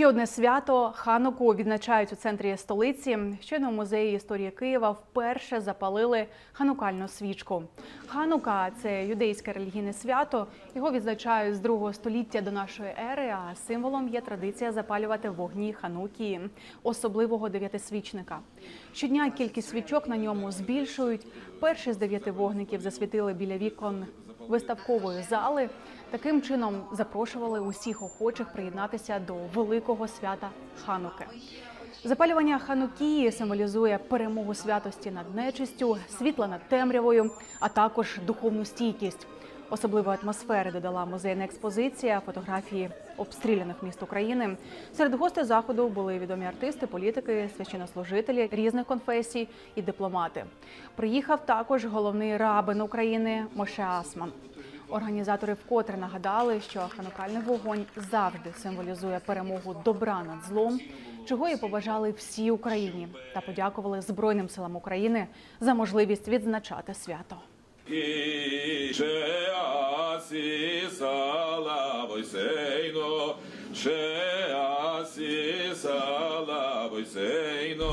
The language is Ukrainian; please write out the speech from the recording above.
Ще одне свято Хануку відзначають у центрі столиці. Щойно в музеї історії Києва вперше запалили ханукальну свічку. Ханука це юдейське релігійне свято. Його відзначають з другого століття до нашої ери. А символом є традиція запалювати вогні хануки, особливого дев'ятисвічника. Щодня кількість свічок на ньому збільшують. Перший з дев'яти вогників засвітили біля вікон виставкової зали. Таким чином запрошували усіх охочих приєднатися до великого свята Хануки. Запалювання Ханукії символізує перемогу святості над нечистю, світла над темрявою, а також духовну стійкість. Особливої атмосфери додала музейна експозиція, фотографії обстріляних міст України. Серед гостей заходу були відомі артисти, політики, священнослужителі різних конфесій і дипломати. Приїхав також головний рабин України Моше Асман. Організатори вкотре нагадали, що ханукальний вогонь завжди символізує перемогу добра над злом, чого і побажали всій Україні, та подякували Збройним силам України за можливість відзначати свято. Шеасі салавойсейно, Шеасі салавойсейно.